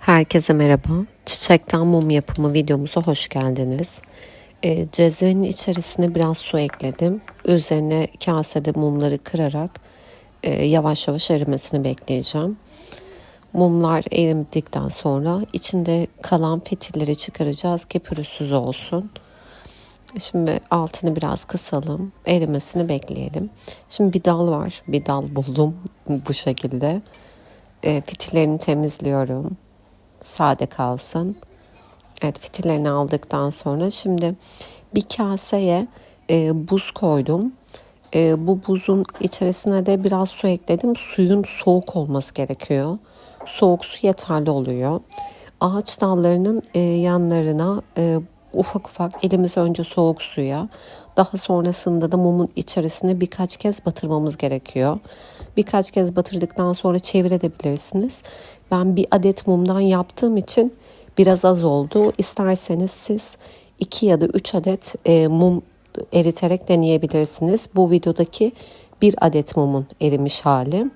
Herkese merhaba. Çiçekten mum yapımı videomuza hoş geldiniz. E, cezvenin içerisine biraz su ekledim. Üzerine kasede mumları kırarak e, yavaş yavaş erimesini bekleyeceğim. Mumlar erimdikten sonra içinde kalan fitilleri çıkaracağız ki pürüzsüz olsun. Şimdi altını biraz kısalım. Erimesini bekleyelim. Şimdi bir dal var. Bir dal buldum bu şekilde. E, fitillerini temizliyorum sade kalsın. Evet fitillerini aldıktan sonra şimdi bir kaseye e, buz koydum. E, bu buzun içerisine de biraz su ekledim. Suyun soğuk olması gerekiyor. Soğuk su yeterli oluyor. Ağaç dallarının e, yanlarına e, ufak ufak elimizi önce soğuk suya daha sonrasında da mumun içerisine birkaç kez batırmamız gerekiyor. Birkaç kez batırdıktan sonra çevirebilirsiniz. Ben bir adet mumdan yaptığım için biraz az oldu. İsterseniz siz iki ya da üç adet e, mum eriterek deneyebilirsiniz. Bu videodaki bir adet mumun erimiş hali.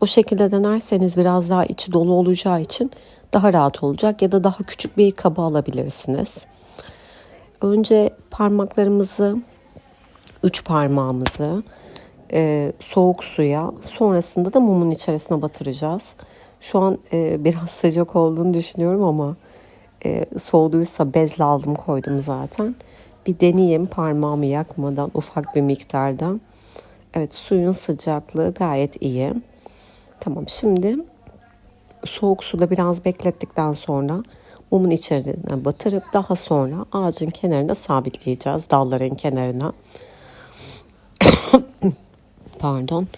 O şekilde denerseniz biraz daha içi dolu olacağı için daha rahat olacak ya da daha küçük bir kaba alabilirsiniz. Önce parmaklarımızı, üç parmağımızı e, soğuk suya sonrasında da mumun içerisine batıracağız. Şu an e, biraz sıcak olduğunu düşünüyorum ama e, soğuduysa bezle aldım koydum zaten. Bir deneyeyim parmağımı yakmadan ufak bir miktarda. Evet suyun sıcaklığı gayet iyi. Tamam şimdi soğuk suda biraz beklettikten sonra mumun içerisine batırıp daha sonra ağacın kenarına sabitleyeceğiz. Dalların kenarına. Pardon.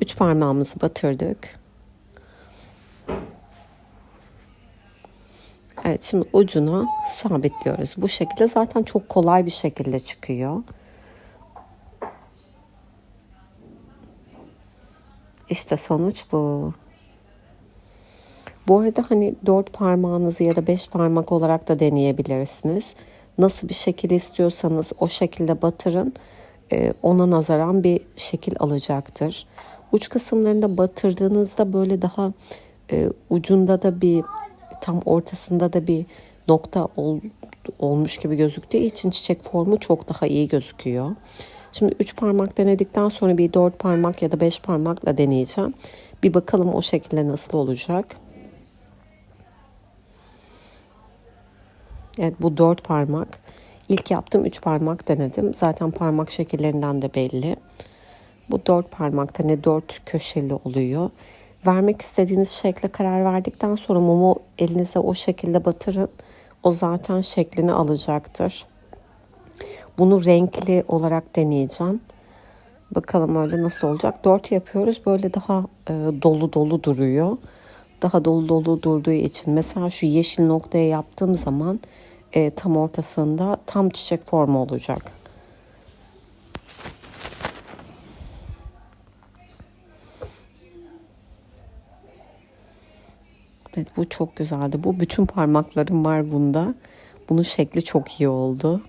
Üç parmağımızı batırdık. Evet şimdi ucuna sabitliyoruz. Bu şekilde zaten çok kolay bir şekilde çıkıyor. İşte sonuç bu. Bu arada hani dört parmağınızı ya da beş parmak olarak da deneyebilirsiniz. Nasıl bir şekil istiyorsanız o şekilde batırın. Ee, ona nazaran bir şekil alacaktır. Uç kısımlarında batırdığınızda böyle daha e, ucunda da bir tam ortasında da bir nokta ol, olmuş gibi gözüktüğü için çiçek formu çok daha iyi gözüküyor. Şimdi üç parmak denedikten sonra bir dört parmak ya da beş parmakla deneyeceğim. Bir bakalım o şekilde nasıl olacak. Evet bu dört parmak. İlk yaptığım üç parmak denedim. Zaten parmak şekillerinden de belli. Bu dört parmakta ne dört köşeli oluyor. Vermek istediğiniz şekle karar verdikten sonra mumu elinize o şekilde batırın. O zaten şeklini alacaktır. Bunu renkli olarak deneyeceğim. Bakalım öyle nasıl olacak. Dört yapıyoruz. Böyle daha e, dolu dolu duruyor. Daha dolu dolu durduğu için mesela şu yeşil noktaya yaptığım zaman e, tam ortasında tam çiçek formu olacak. Evet bu çok güzeldi. Bu bütün parmaklarım var bunda. Bunun şekli çok iyi oldu.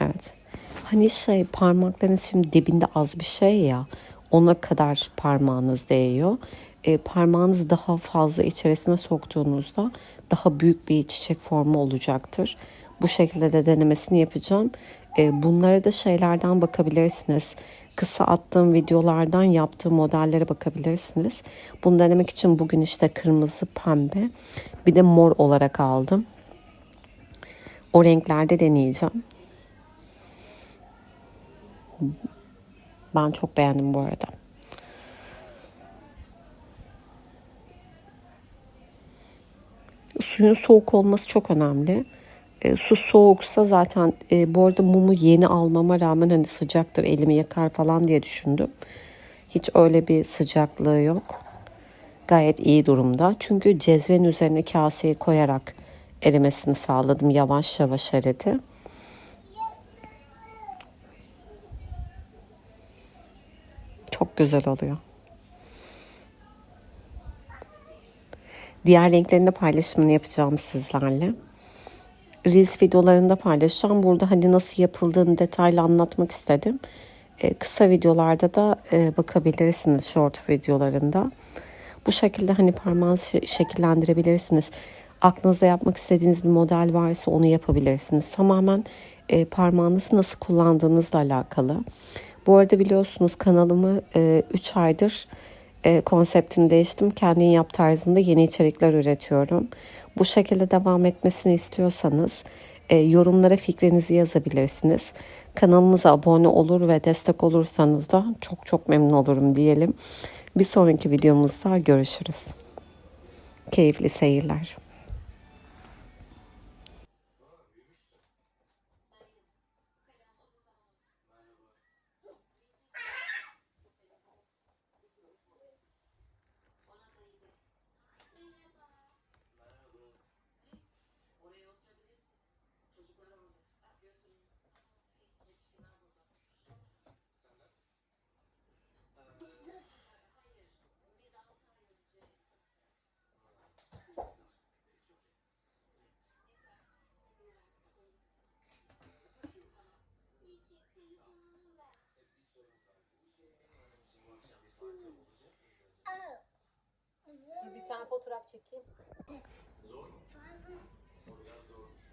Evet. Hani şey parmakların şimdi dibinde az bir şey ya ona kadar parmağınız değiyor. E, parmağınızı daha fazla içerisine soktuğunuzda daha büyük bir çiçek formu olacaktır. Bu şekilde de denemesini yapacağım. E, bunlara da şeylerden bakabilirsiniz. Kısa attığım videolardan yaptığım modellere bakabilirsiniz. Bunu denemek için bugün işte kırmızı, pembe bir de mor olarak aldım. O renklerde deneyeceğim. Ben çok beğendim bu arada. Suyun soğuk olması çok önemli. E, su soğuksa zaten e, bu arada mumu yeni almama rağmen hani sıcaktır elimi yakar falan diye düşündüm. Hiç öyle bir sıcaklığı yok. Gayet iyi durumda. Çünkü cezvenin üzerine kaseyi koyarak erimesini sağladım. Yavaş yavaş eridi. Çok güzel oluyor. Diğer renklerini paylaşımını yapacağım sizlerle. Reels videolarında paylaşacağım. Burada hani nasıl yapıldığını detaylı anlatmak istedim. E, kısa videolarda da e, bakabilirsiniz short videolarında. Bu şekilde hani parmağınızı şe- şekillendirebilirsiniz. Aklınızda yapmak istediğiniz bir model varsa onu yapabilirsiniz. Tamamen e, parmağınızı nasıl kullandığınızla alakalı. Bu arada biliyorsunuz kanalımı 3 aydır e, konseptini değiştim. Kendin yap tarzında yeni içerikler üretiyorum. Bu şekilde devam etmesini istiyorsanız e, yorumlara fikrinizi yazabilirsiniz. Kanalımıza abone olur ve destek olursanız da çok çok memnun olurum diyelim. Bir sonraki videomuzda görüşürüz. Keyifli seyirler. Bir tane fotoğraf çekeyim. Zor mu? Hayır. Kardeşin çok